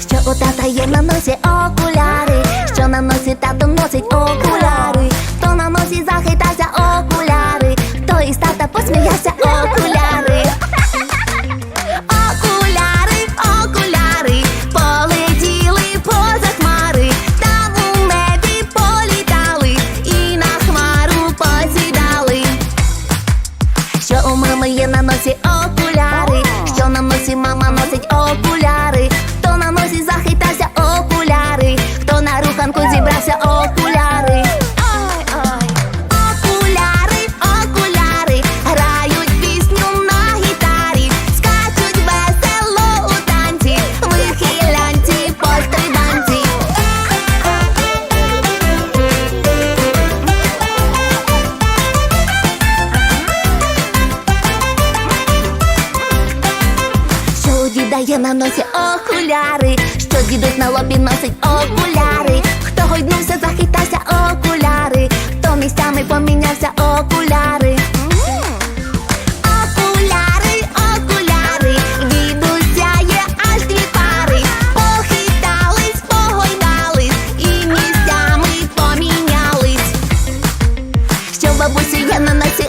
Що у тата є на носі окуляри, що на носі тато носить окуляри, хто на носі захитався окуляри, хто із тата посміявся Що у мами є на носі окуляри, Що є на носі окуляри, що дідусь на лобі носить окуляри, хто гойднувся, захитався окуляри, хто місцями помінявся окуляри. Окуляри, окуляри, дідуся є аж похитались, погойдались і місцями помінялись. Що бабусі є на носі